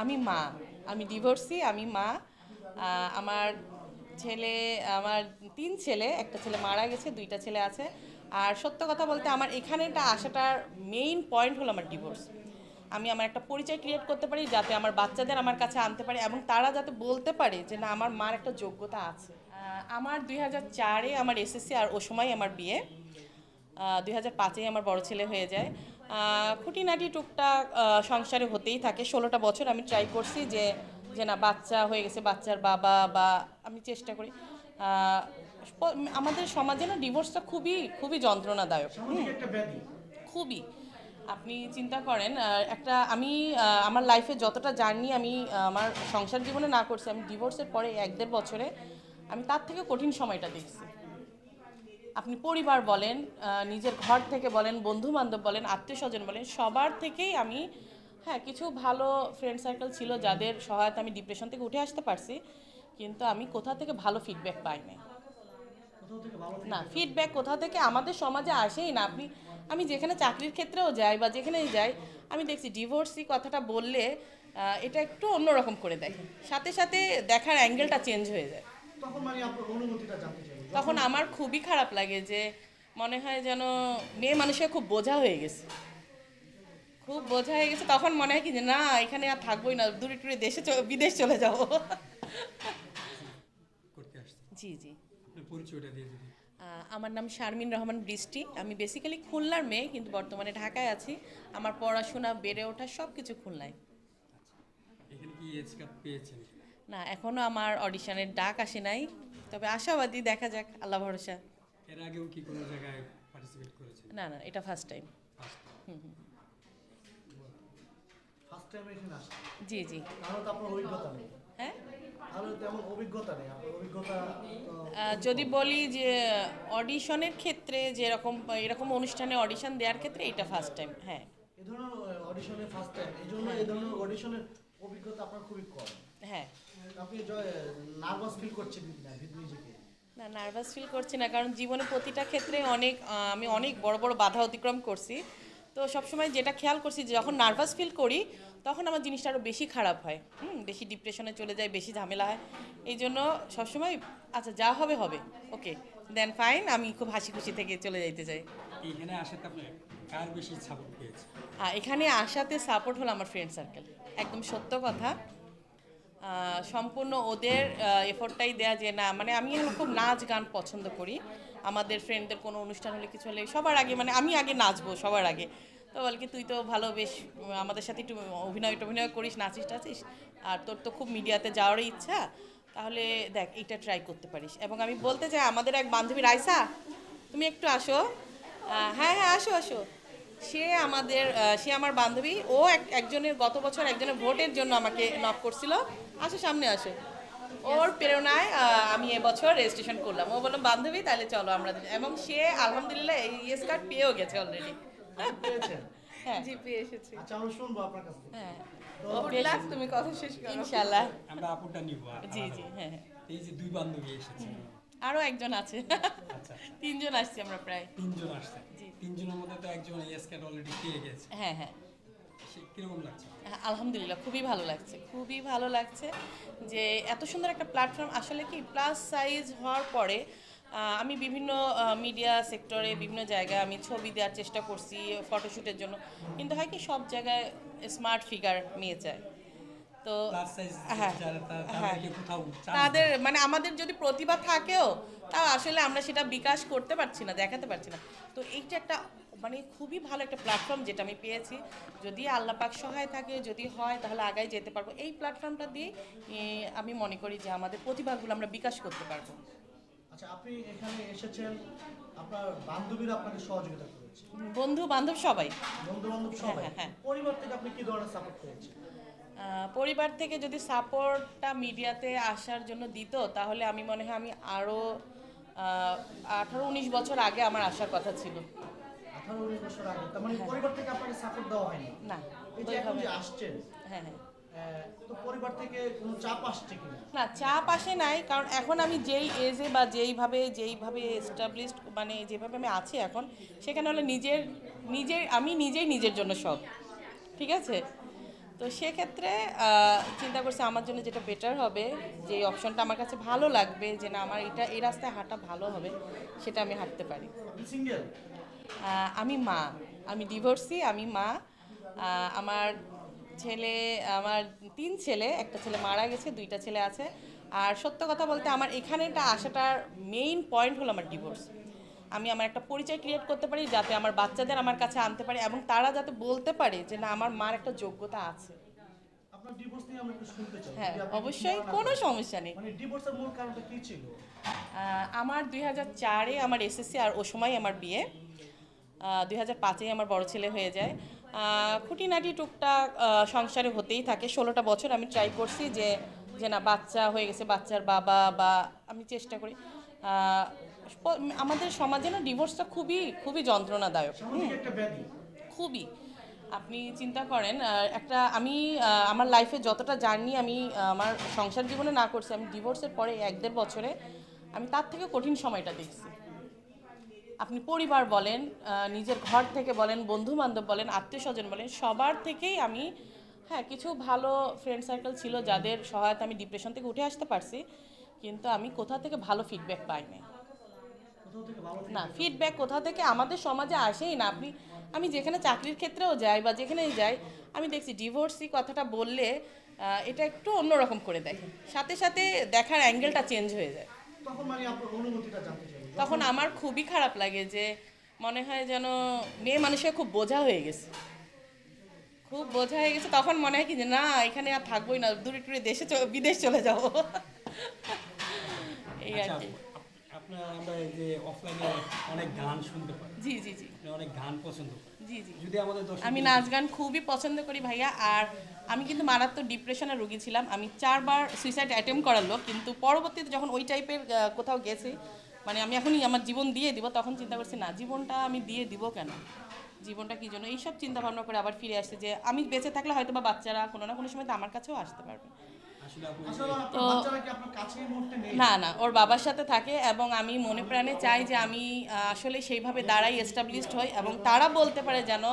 আমি মা। আমি ডিভোর্সি আমি মা। আমার ছেলে, আমার তিন ছেলে, একটা ছেলে মারা গেছে, দুইটা ছেলে আছে। আর সত্য কথা বলতে আমার এখানেটা আসাটার মেইন পয়েন্ট হলো আমার ডিভোর্স আমি আমার একটা পরিচয় ক্রিয়েট করতে পারি যাতে আমার বাচ্চাদের আমার কাছে আনতে পারি এবং তারা যাতে বলতে পারে যে, না, আমার মার একটা যোগ্যতা আছে। আমার দুই হাজার চারে আমার এসএসসি আর ও সময় আমার বিয়ে। দুই হাজার পাঁচেই আমার বড় ছেলে হয়ে যায়। খুঁটিনাটি টুকটাক সংসারে হতেই থাকে। ষোলোটা বছর আমি ট্রাই করছি যে যে না বাচ্চা হয়ে গেছে বাচ্চার বাবা বা আমি চেষ্টা করি। আমাদের সমাজে না ডিভোর্সটা খুবই খুবই যন্ত্রণাদায়ক। খুবই। আপনি চিন্তা করেন একটা আমি আমার লাইফে যতটা জার্নি আমি আমার সংসার জীবনে না করছি আমি ডিভোর্সের পরে এক দেড় বছরে আমি তার থেকে কঠিন সময়টা দেখছি। আপনি পরিবার বলেন নিজের ঘর থেকে বলেন বন্ধু বান্ধব বলেন আত্মীয় স্বজন বলেন সবার থেকেই আমি হ্যাঁ কিছু ভালো ফ্রেন্ড সার্কেল ছিল যাদের সহায়তা আমি ডিপ্রেশন থেকে উঠে আসতে পারছি কিন্তু আমি কোথা থেকে ভালো ফিডব্যাক পাই নাই? না ফিডব্যাক কোথা থেকে? আমাদের সমাজে আসেই না। আপনি আমি যেখানে চাকরির ক্ষেত্রেও যাই বা যেখানেই যাই আমি দেখছি ডিভোর্সি কথাটা বললে এটা একটু অন্যরকম করে দেয়। সাথে সাথে দেখার অ্যাঙ্গেলটা চেঞ্জ হয়ে যায়। তখন মানে আপনার অনুমতিটা জানতে চাই। তখন আমার খুবই খারাপ লাগে যে মনে হয় যেন মেয়ে মানুষের খুব বোঝা হয়ে গেছে। খুব বোঝা হয়ে গেছে তখন মনে হয় কি যে না এখানে আর থাকবোই না দূরে টুরে দেশে বিদেশ চলে যাব। জি জি। পরিচয়টা দিয়ে আমার নাম শারমিন রহমান বৃষ্টি। আমি বেসিক্যালি খুলনার মেয়ে কিন্তু বর্তমানে ঢাকায় আছি। আমার পড়াশোনা বেড়ে ওঠা সব কিছু খুলনায় এখানে কি পেয়েছেন? না এখনও আমার অডিশনের ডাক আসে নাই। তবে আশাবাদী দেখা যাক আল্লাহ ভরসা। এর আগেও কি কোনো জায়গায় পার্টিসিপেট করেছেন? না না এটা first time First. First time এখানে আসছে জি জি। তাহলে তো আপনার অভিজ্ঞতা নেই। হ্যাঁ? তাহলে তেমন অভিজ্ঞতা নেই। আপনার অভিজ্ঞতা যদি বলি যে অডিশনের ক্ষেত্রে যেরকম এরকম অনুষ্ঠানে অডিশন দেওয়ার ক্ষেত্রে এটা ফার্স্ট টাইম হ্যাঁ। এ ধরনের অডিশনে ফার্স্ট টাইম এই জন্য এই ধরনের অডিশনের অভিজ্ঞতা আপনার খুবই কম। হ্যাঁ। আপনি নার্ভাস ফিল করছেন কিনা নিজেকে। না নার্ভাস ফিল করছি না কারণ জীবনে প্রতিটা ক্ষেত্রে অনেক আমি অনেক বড় বড় বাধা অতিক্রম করছি। তো সবসময় যেটা খেয়াল করছি যে যখন নার্ভাস ফিল করি তখন আমার জিনিসটা আরও বেশি খারাপ হয়। হুম বেশি ডিপ্রেশনে চলে যায় বেশি ঝামেলা হয়। এই জন্য সবসময় আচ্ছা যা হবে হবে ওকে দেন ফাইন আমি খুব হাসি খুশি থেকে চলে যাইতে চাই। এইখানে আসাতে আপনি কার বেশি সাপোর্ট পেয়েছে? আর এখানে আসাতে সাপোর্ট হলো আমার ফ্রেন্ড সার্কেল একদম সত্য কথা। সম্পূর্ণ ওদের এফোর্টটাই দেয়া যে না মানে আমি খুব নাচ গান পছন্দ করি। আমাদের ফ্রেন্ডদের কোনো অনুষ্ঠান হলে কিছু হলে সবার আগে মানে আমি আগে নাচবো সবার আগে। তো বল কি তুই তো ভালো বেশ, আমাদের সাথে একটু অভিনয় টভিনয় করিস, নাচিস, টাচিস। আর তোর তো খুব মিডিয়াতে যাওয়ারই ইচ্ছা। তাহলে দেখ, এইটা ট্রাই করতে পারিস। এবং আমি বলতে চাই, আমাদের এক বান্ধবী, রাইসা, তুমি একটু আসো। হ্যাঁ হ্যাঁ আসো আসো। সে আমাদের সে আমার বান্ধবী। ও এক- একজনের গত বছর একজনের ভোটের জন্য আমাকে নক করছিল। আসো সামনে আসো। ওর প্রেরণায় আমি এবছর রেজিস্ট্রেশন করলাম। ও বললাম বান্ধবী তাহলে চলো আমরা এবং সে আলহামদুলিল্লাহ এই ইয়েস কার্ড পেয়েও গেছে অলরেডি হ্যাঁ। জি পেয়ে এসেছি। আচ্ছা আমরা শুনব আপনার কাছ হ্যাঁ। তুমি কথা শেষ করো। ইনশাল্লাহ আমরা আপুটা নিব জি জি হ্যাঁ হ্যাঁ। এই যে দুই বান্ধবী এসেছে। আরও একজন আছে। আচ্ছা। তিনজন আসছি আমরা প্রায়। তিনজন আসছে। তিনজনের মধ্যে তো একজন কার্ড অলরেডি পেয়ে গেছে। হ্যাঁ হ্যাঁ। কীরকম লাগছে? হ্যাঁ, আলহামদুলিল্লাহ খুবই ভালো লাগছে। খুবই ভালো লাগছে যে এত সুন্দর একটা প্ল্যাটফর্ম আসলে কি প্লাস সাইজ হওয়ার পরে আমি বিভিন্ন মিডিয়া সেক্টরে বিভিন্ন জায়গায় আমি ছবি দেওয়ার চেষ্টা করছি ফটোশ্যুটের জন্য। কিন্তু হয় কি সব জায়গায় স্মার্ট ফিগার মেয়ে চায় তো হ্যাঁ, হ্যাঁ। তাদের মানে আমাদের যদি প্রতিভা থাকেও তাও আসলে আমরা সেটা বিকাশ করতে পারছি না দেখাতে পারছি না। তো এইটা একটা মানে খুবই ভালো একটা প্ল্যাটফর্ম যেটা আমি পেয়েছি। যদি আল্লাহ পাক সহায় থাকে যদি হয় তাহলে আগায় যেতে পারব। এই প্ল্যাটফর্মটা দিয়ে আমি মনে করি যে আমাদের প্রতিভাগুলো আমরা বিকাশ করতে পারব। আচ্ছা আপনি এখানে এসেছেন আপনার বান্ধবীরা আপনাকে সহযোগিতা করেছে। বন্ধু বান্ধব সবাই। বন্ধু বান্ধব সবাই। হ্যাঁ, হ্যাঁ। পরিবার থেকে আপনি কি ধরনের সাপোর্ট পেয়েছেন? পরিবার থেকে যদি সাপোর্টটা মিডিয়াতে আসার জন্য দিত তাহলে আমি মনে হয় আমি আরও আঠারো উনিশ বছর আগে আমার আসার কথা ছিল। মানে না হ্যাঁ হ্যাঁ। না চাপ আসে নাই কারণ এখন আমি যেই এজে বা যেইভাবে যেইভাবে এস্টাবলিশড মানে যেভাবে আমি আছি এখন সেখানে হলে নিজের নিজের আমি নিজেই নিজের জন্য সব ঠিক আছে? তো সেক্ষেত্রে চিন্তা করছি আমার জন্য যেটা বেটার হবে যে অপশনটা আমার কাছে ভালো লাগবে যে না আমার এটা এই রাস্তায় হাঁটা ভালো হবে সেটা আমি হাঁটতে পারি। আমি মা আমি ডিভোর্সি আমি মা আমার ছেলে আমার তিন ছেলে একটা ছেলে মারা গেছে দুইটা ছেলে আছে। আর সত্য কথা বলতে আমার এখানেটা আসাটার মেইন পয়েন্ট হলো আমার ডিভোর্স আমি আমার একটা পরিচয় ক্রিয়েট করতে পারি যাতে আমার বাচ্চাদের আমার কাছে আনতে পারে এবং তারা যাতে বলতে পারে যে না আমার মার একটা যোগ্যতা আছে। হ্যাঁ অবশ্যই কোনো সমস্যা নেই। মানে আমার দুই হাজার চারে আমার এসএসসি আর ও সময় আমার বিয়ে। দুই হাজার পাঁচেই আমার বড় ছেলে হয়ে যায়। খুঁটিনাটি টুকটাক সংসারে হতেই থাকে। ষোলোটা বছর আমি ট্রাই করছি যে যে না বাচ্চা হয়ে গেছে বাচ্চার বাবা বা আমি চেষ্টা করি। আমাদের সমাজে না ডিভোর্সটা খুবই খুবই যন্ত্রণাদায়ক। খুবই। আপনি চিন্তা করেন একটা আমি আমার লাইফে যতটা জার্নি আমি আমার সংসার জীবনে না করছি আমি ডিভোর্সের পরে এক দেড় বছরে আমি তার থেকে কঠিন সময়টা দেখছি। আপনি পরিবার বলেন নিজের ঘর থেকে বলেন বন্ধু বান্ধব বলেন আত্মীয় স্বজন বলেন সবার থেকেই আমি হ্যাঁ কিছু ভালো ফ্রেন্ড সার্কেল ছিল যাদের সহায়তা আমি ডিপ্রেশন থেকে উঠে আসতে পারছি কিন্তু আমি কোথা থেকে ভালো ফিডব্যাক পাইনি না ফিডব্যাক কোথা থেকে আমাদের সমাজে আসেই না। আপনি আমি যেখানে চাকরির ক্ষেত্রেও যাই বা যেখানেই যাই আমি দেখছি ডিভোর্সি কথাটা বললে এটা একটু অন্যরকম করে দেয়। সাথে সাথে দেখার অ্যাঙ্গেলটা চেঞ্জ হয়ে যায়। তখন মানে তখন আমার খুবই খারাপ লাগে যে মনে হয় যেন মেয়ে মানুষের খুব বোঝা হয়ে গেছে। খুব বোঝা হয়ে গেছে তখন মনে হয় কি যে না এখানে আর থাকবোই না দূরে টুরে দেশে বিদেশ চলে যাব। এই আর আচ্ছা কি। আপ- আপনার আমরা যে অফলাইনে অনেক গান শুনতে পাই। জি জি জি। অনেক গান পছন্দ জি জি। যদি আমাদের আমি নাচ গান খুবই পছন্দ করি ভাইয়া আর আমি কিন্তু মারাত্মক ডিপ্রেশনের রোগী ছিলাম। আমি চারবার সুইসাইড অ্যাটেম্প করালো কিন্তু পরবর্তীতে যখন ওই টাইপের কোথাও গেছি মানে আমি এখনই আমার জীবন দিয়ে দিব তখন চিন্তা করছি না জীবনটা আমি দিয়ে দিব কেন? জীবনটা কি জন্য? এইসব চিন্তা ভাবনা করে আবার ফিরে আসছে যে আমি বেঁচে থাকলে হয়তো বা বাচ্চারা কোনো না কোনো সময় তো আমার কাছেও আসতে পারবে। মুহূর্তে নেই? না না ওর বাবার সাথে থাকে এবং আমি মনে প্রাণে চাই যে আমি আসলে সেইভাবে দাঁড়াই এস্টাবলিশড হই এবং তারা বলতে পারে যেন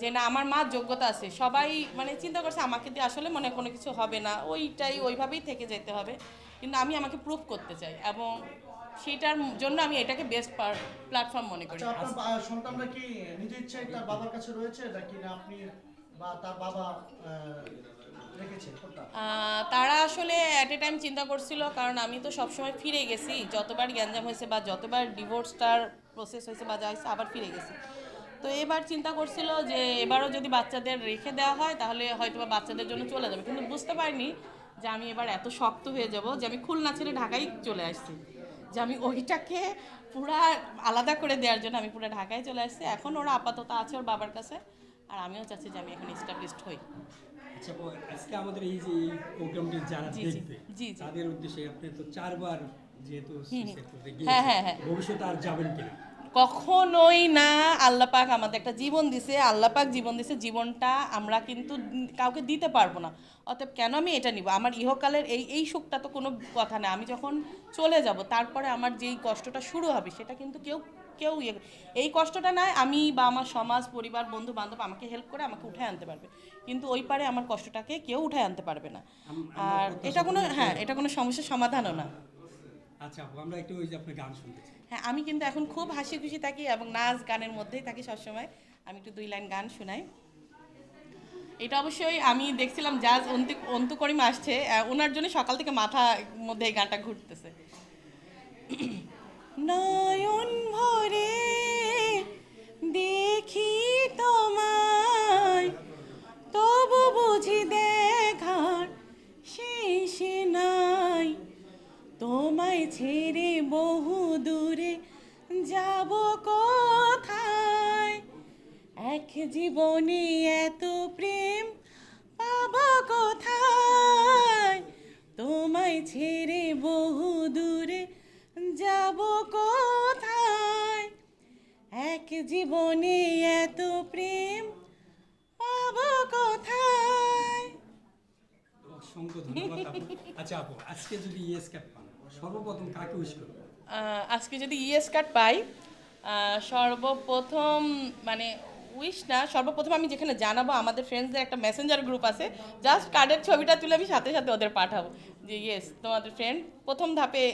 যে না আমার মা যোগ্যতা আছে। সবাই মানে চিন্তা করছে আমাকে দিয়ে আসলে মনে কোনো কিছু হবে না ওইটাই ওইভাবেই থেকে যেতে হবে। কিন্তু আমি আমাকে প্রুভ করতে চাই এবং সেটার জন্য আমি এটাকে বেস্ট প্ল্যাটফর্ম মনে করি। আচ্ছা আপনার সন্তানরা কি নিজের ইচ্ছায় তার বাবার কাছে রয়েছে? নাকি না আপনি বা তার বাবা তারা আসলে অ্যাট এ টাইম চিন্তা করছিল, কারণ আমি তো সবসময় ফিরে গেছি, যতবার গ্যাঞ্জাম হয়েছে বা যতবার ডিভোর্সটার প্রসেস হয়েছে বা যা হয়েছে, আবার ফিরে গেছি। তো এবার চিন্তা করছিল যে, এবারও যদি বাচ্চাদের রেখে দেওয়া হয়, তাহলে হয়তো বা বাচ্চাদের জন্য চলে যাবে। কিন্তু বুঝতে পারিনি যে আমি এবার এত শক্ত হয়ে যাব যে আমি খুলনা ছেড়ে ঢাকায় চলে আসছি। যে আমি ওইটাকে পুরা আলাদা করে দেওয়ার জন্য আমি পুরো ঢাকায় চলে আসছি। এখন ওরা আপাতত আছে ওর বাবার কাছে, আর আমিও চাচ্ছি যে আমি এখন এস্টাবলিশড হই। আচ্ছা আজকে আমাদের এই যে এই প্রোগ্রামটি যারা দেখবে। তাদের উদ্দেশ্যে আপনি তো চারবার যেহেতু হ্যাঁ, হ্যাঁ, হ্যাঁ। ভবিষ্যতে আর যাবেন কিনা? কখনোই না আল্লাহ পাক আমাদের একটা জীবন দিছে আল্লাহ পাক জীবন দিছে জীবনটা আমরা কিন্তু কাউকে দিতে পারব না। অতএব কেন আমি এটা নিব? আমার ইহকালের এই এই সুখটা তো কোনো কথা না। আমি যখন চলে যাব তারপরে আমার যেই কষ্টটা শুরু হবে সেটা কিন্তু কেউ কেউ ইয়ে এই কষ্টটা নয় আমি বা আমার সমাজ পরিবার বন্ধু বান্ধব আমাকে হেল্প করে আমাকে উঠে আনতে পারবে। কিন্তু ওই পারে আমার কষ্টটাকে কেউ উঠে আনতে পারবে না। আর এটা কোনো হ্যাঁ এটা কোনো সমস্যার সমাধানও না। আচ্ছা আমরা একটু ওই যে আপনার গান শুনতে হ্যাঁ আমি কিন্তু এখন খুব হাসি খুশি থাকি এবং নাচ গানের মধ্যেই থাকি সবসময়। আমি একটু দুই লাইন গান শোনাই। এটা অবশ্যই আমি দেখছিলাম জাজ অন্তু অন্তু করিম আসছে ওনার জন্য সকাল থেকে মাথা মধ্যে এই গানটা ঘুরতেছে। নয়ন ভরে দেখি তোমায়। তবু বুঝি দেখার শেষ নাই। তোমায় ছেড়ে বহু দূরে যাব কোথায়? এক জীবনে এত প্রেম পাব কোথায়? তোমায় ছেড়ে বহু দূরে যাব কোথায়? এক জীবনে এত প্রেম পাব কোথায়? অসংখ্য ধন্যবাদ আচ্ছা আপু আজকে যদি ইয়েস ক্যাপ পান সর্বপ্রথম কাকে উইশ করবেন? আজকে যদি ইএস কার্ড পাই সর্বপ্রথম মানে উইশ না সর্বপ্রথম আমি যেখানে জানাব আমাদের ফ্রেন্ডসদের একটা মেসেঞ্জার গ্রুপ আছে। জাস্ট কার্ডের ছবিটা তুলে আমি সাথে সাথে ওদের পাঠাবো। যে ইয়েস তোমাদের ফ্রেন্ড প্রথম ধাপে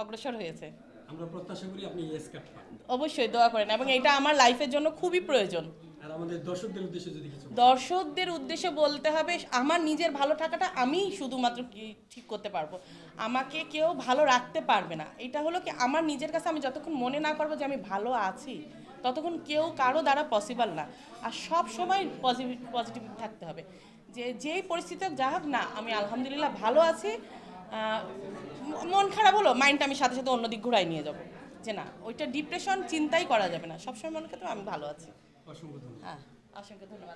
অগ্রসর হয়েছে। আমরা প্রত্যাশা করি আপনি কাপ পান। অবশ্যই দোয়া করেন এবং এটা আমার লাইফের জন্য খুবই প্রয়োজন। আর আমাদের দর্শকদের উদ্দেশ্যে যদি কিছু দর্শকদের উদ্দেশ্যে বলতে হবে আমার নিজের ভালো থাকাটা আমিই শুধুমাত্র ঠিক করতে পারব? আমাকে কেউ ভালো রাখতে পারবে না। এটা হলো কি আমার নিজের কাছে আমি যতক্ষণ মনে না করব যে আমি ভালো আছি ততক্ষণ কেউ কারও দ্বারা পসিবল না। আর সব সময় পজিটিভ পজিটিভ থাকতে হবে। যে যেই পরিস্থিতি যা হোক না আমি আলহামদুলিল্লাহ ভালো আছি। মন খারাপ হলো মাইন্ডটা আমি সাথে সাথে অন্যদিক ঘুরাই নিয়ে যাব। যে না ওইটা ডিপ্রেশন চিন্তাই করা যাবে না। সবসময় মনে করতে আমি ভালো আছি। হ্যাঁ অসংখ্য ধন্যবাদ।